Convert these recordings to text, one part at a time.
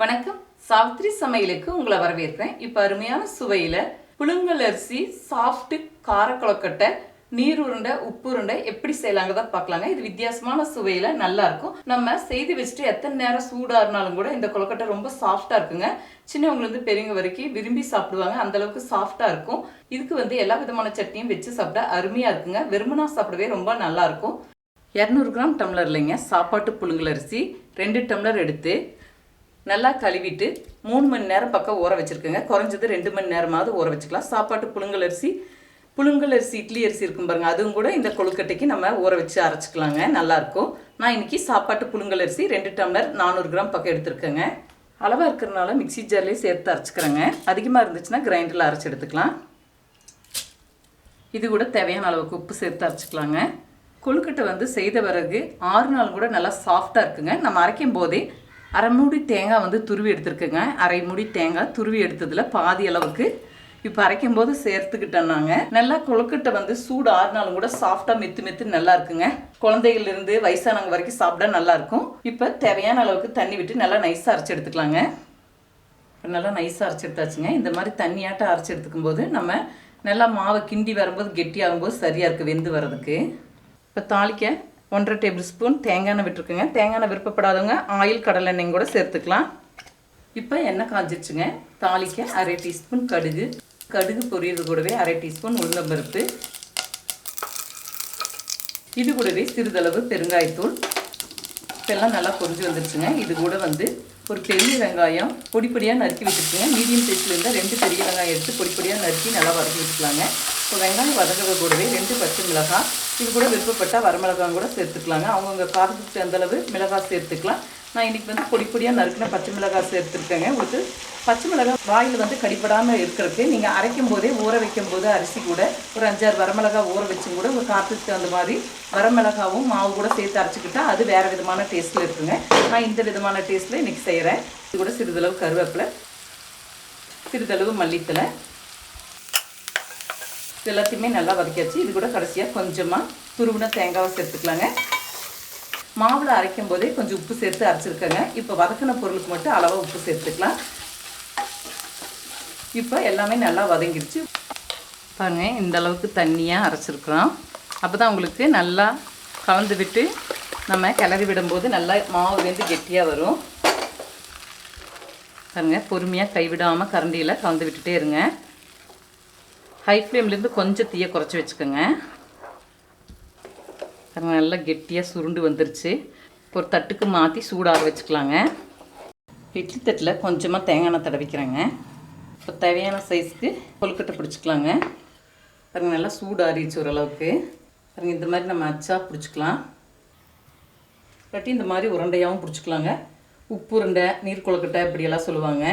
வணக்கம். சாவித்ரி சமையலுக்கு உங்களை வரவேற்கிறேன். இப்போ அருமையான சுவையில் புழுங்கல் அரிசி சாஃப்ட் கார கொழக்கட்டை நீர் உருண்டை உப்பு உருண்டை எப்படி செய்யலாங்கிறத பார்க்கலாங்க. இது வித்தியாசமான சுவையில் நல்லா இருக்கும். நம்ம செய்து வச்சுட்டு எத்தனை நேரம் சூடாக இருந்தாலும் கூட இந்த கொழக்கட்டை ரொம்ப சாஃப்டாக இருக்குங்க. சின்னவங்கலேருந்து பெரியவங்க வரைக்கும் விரும்பி சாப்பிடுவாங்க. அந்த அளவுக்கு சாஃப்டாக இருக்கும். இதுக்கு வந்து எல்லா விதமான சட்னியும் வச்சு சாப்பிட்டா அருமையாக இருக்குங்க. வெறுமனா சாப்பிடவே ரொம்ப நல்லா இருக்கும். இரநூறு கிராம் டம்ளர் இல்லைங்க. சாப்பாட்டு புழுங்கல் அரிசி ரெண்டு டம்ளர் எடுத்து நல்லா கழுவிட்டு மூணு மணி நேரம் பக்கம் ஊற வச்சுருக்கேங்க. குறைஞ்சது ரெண்டு மணி நேரமாவது ஊற வச்சுக்கலாம். சாப்பாட்டு புழுங்கல் அரிசி புழுங்கல் அரிசி இட்லி அரிசி இருக்கும் பாருங்கள் அதுவும் கூட இந்த கொழுக்கட்டைக்கு நம்ம ஊற வச்சு அரைச்சிக்கலாங்க. நல்லாயிருக்கும் நான் இன்னைக்கு சாப்பாட்டு புழுங்கல் அரிசி ரெண்டு டம்ளர் நானூறு கிராம் பக்கம் எடுத்துருக்கேங்க. அளவாக இருக்கிறனால மிக்ஸி ஜார்லேயே சேர்த்து அரைச்சிக்கிறேங்க. அதிகமாக இருந்துச்சுன்னா கிரைண்டரில் அரைச்சி எடுத்துக்கலாம். இது கூட தேவையான அளவுக்கு உப்பு சேர்த்து அரைச்சிக்கலாங்க. கொழுக்கட்டை வந்து செய்த பிறகு ஆறு நாள் கூட நல்லா சாஃப்டாக இருக்குங்க. நம்ம அரைக்கும் போதே அரை மூடி தேங்காய் வந்து துருவி எடுத்துருக்குங்க. அரை மூடி தேங்காய் துருவி எடுத்ததில் பாதி அளவுக்கு இப்போ அரைக்கும் போது சேர்த்துக்கிட்டோம்னாங்க நல்லா கொழுக்கட்டை வந்து சூடு ஆறுனாலும் கூட சாஃப்டாக மெத்து மெத்து நல்லா இருக்குங்க. குழந்தைகள்லேருந்து வயசானவங்க வரைக்கும் சாப்பிட்டா நல்லா இருக்கும். இப்போ தேவையான அளவுக்கு தண்ணி விட்டு நல்லா நைஸாக அரைச்சி எடுத்துக்கலாங்க. இப்போ நல்லா நைஸாக அரைச்சி எடுத்தாச்சுங்க. இந்த மாதிரி தண்ணியாட்டம் அரைச்சி எடுத்துக்கும் போது நம்ம நல்லா மாவை கிண்டி வரும்போது கெட்டியாகும்போது சரியாக இருக்குது வெந்து வர்றதுக்கு. இப்போ தாளிக்க ஒன்றரை டேபிள் ஸ்பூன் தேங்காய் எண்ணெய் விட்டுருக்குங்க. தேங்காய் எண்ணெய் விருப்பப்படாதவங்க ஆயில் கடலை எண்ணெய் கூட சேர்த்துக்கலாம். இப்போ எண்ணெய் காஞ்சிருச்சுங்க. தாளிக்க அரை டீஸ்பூன் கடுகு. கடுகு பொரியது கூடவே அரை டீஸ்பூன் உளுந்தம்பருப்பு. இது கூடவே சிறிதளவு பெருங்காயத்தூள். இதெல்லாம் நல்லா பொரிஞ்சு வந்துருச்சுங்க. இது கூட வந்து ஒரு பெரிய வெங்காயம் பொடி பொடியாக நறுக்கி வச்சுருக்கேங்க மீடியம் சைஸ்லேருந்து ரெண்டு பெரிய வெங்காயம் எடுத்து பொடி பொடியாக நறுக்கி நல்லா வதக்கி வச்சுக்கலாங்க இப்போ வெங்காயம் வதங்கிறது கூடவே ரெண்டு பச்சை மிளகாய் இது கூட விருப்பப்பட்டால் வரமிளகாய் கூட சேர்த்துக்கலாங்க. அவங்கவுங்க காரத்துக்கு தகுந்தளவு மிளகாய் சேர்த்துக்கலாம். நான் இன்றைக்கி வந்து பொடி பொடியாக நறுக்கின பச்சை மிளகாய் சேர்த்துருக்கேங்க. உங்களுக்கு பச்சை மிளகாய் வாயில் வந்து கடிப்படாமல் இருக்கிறதுக்கு நீங்கள் அரைக்கும் போதே ஊற வைக்கும் போது அரிசி கூட ஒரு அஞ்சாறு வரமிளகாய் ஊற வச்சும் கூட ஒரு காரத்துக்கு தகுந்த மாதிரி வரமிளகாவும் மாவு கூட சேர்த்து அரைச்சிக்கிட்டால் அது வேறு விதமான டேஸ்ட்டில் இருக்குங்க. நான் இந்த விதமான டேஸ்ட்டில் இன்றைக்கி செய்கிறேன் இது கூட சிறிதளவு கருவேப்பிலை சிறிதளவு மல்லித்தலை எல்லாத்தையுமே நல்லா வதக்கியாச்சு. இது கூட கடைசியாக கொஞ்சமாக துருவின தேங்காவை சேர்த்துக்கலாங்க. மாவில் அரைக்கும் போதே கொஞ்சம் உப்பு சேர்த்து அரைச்சிருக்கேங்க. இப்போ வதக்கின பொருளுக்கு மட்டும் அளவாக உப்பு சேர்த்துக்கலாம். இப்போ எல்லாமே நல்லா வதங்கிடுச்சு. பாருங்க இந்த அளவுக்கு தண்ணியாக அரைச்சிருக்கிறோம். அப்போ தான் உங்களுக்கு நல்லா கலந்து விட்டு நம்ம கிளறி விடும்போது நல்லா மாவு வந்து கெட்டியாக வரும். பாருங்க பொறுமையாக கைவிடாமல் கரண்டியில் கலந்து விட்டுட்டே இருங்க. ஹை ஃப்ளேம்லேருந்து கொஞ்சம் தீயை குறைச்சி வச்சுக்கோங்க. பாருங்க நல்லா கெட்டியாக சுருண்டு வந்துருச்சு. ஒரு தட்டுக்கு மாற்றி சூடாக வச்சுக்கலாங்க. இட்லி தட்டில் கொஞ்சமாக தேங்காய் எண்ணெய் தடவிக்கிறேங்க. இப்போ தேவையான சைஸ்க்கு கொழுக்கட்டை பிடிச்சிக்கலாங்க. பாருங்கள் நல்லா சூடாறிச்சு ஓரளவுக்கு. பாருங்க இந்த மாதிரி நம்ம அச்சா பிடிச்சிக்கலாம். இல்லாட்டி இந்த மாதிரி உருண்டையாகவும் பிடிச்சிக்கலாங்க. உப்பு உருண்டை நீர் கொழுக்கட்டை இப்படியெல்லாம் சொல்லுவாங்க.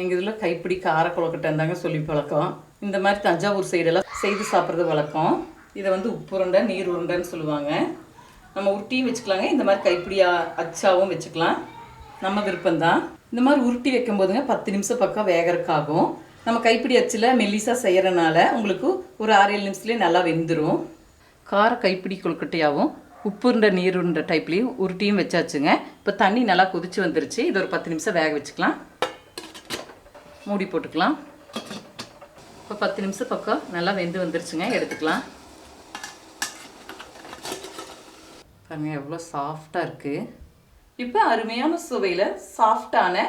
எங்கள் இதில் கைப்பிடி கார கொழுக்கட்டை சொல்லி பழக்கம். இந்த மாதிரி தஞ்சாவூர் சைடெல்லாம் செய்து சாப்பிட்றது வழக்கம். இதை வந்து உப்பு உருண்டை நீர் உருண்டைன்னு சொல்லுவாங்க. நம்ம உருட்டியும் வச்சுக்கலாங்க. இந்த மாதிரி கைப்பிடியாக அச்சாவும் வச்சுக்கலாம். நம்ம விருப்பம்தான். இந்த மாதிரி உருட்டி வைக்கும் போதுங்க பத்து நிமிஷம் பக்கம் வேகறதுக்காகும். நம்ம கைப்பிடி அச்சில் மெல்லிசாக செய்கிறனால உங்களுக்கு ஒரு ஆறு ஏழு நிமிஷத்துலேயே நல்லா வெந்துடும் கார கைப்பிடி கொழுக்கட்டையாகவும் உப்பு உருண்டை நீர் உருண்டை டைப்லேயும் உருட்டியும் வச்சாச்சுங்க. இப்போ தண்ணி நல்லா கொதிச்சு வந்துருச்சு. இது ஒரு பத்து நிமிஷம் வேக வச்சுக்கலாம். மூடி போட்டுக்கலாம். இப்போ பத்து நிமிஷம் பக்கம் நல்லா வெந்து வந்துருச்சுங்க எடுத்துக்கலாம். பாருங்க எவ்வளோ சாஃப்டாக இருக்குது இப்போ அருமையான சுவையில் சாஃப்டான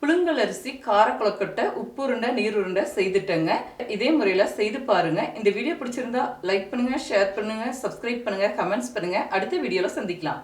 புழுங்கல் அரிசி காரக்குழக்கட்டை உப்பு உருண்டை நீர் உருண்டை செய்துட்டேங்க. இதே முறையில் செய்து பாருங்க. இந்த வீடியோ பிடிச்சிருந்தா லைக் பண்ணுங்க ஷேர் பண்ணுங்க சப்ஸ்கிரைப் பண்ணுங்க கமெண்ட்ஸ் பண்ணுங்க. அடுத்த வீடியோவில் சந்திக்கலாம்.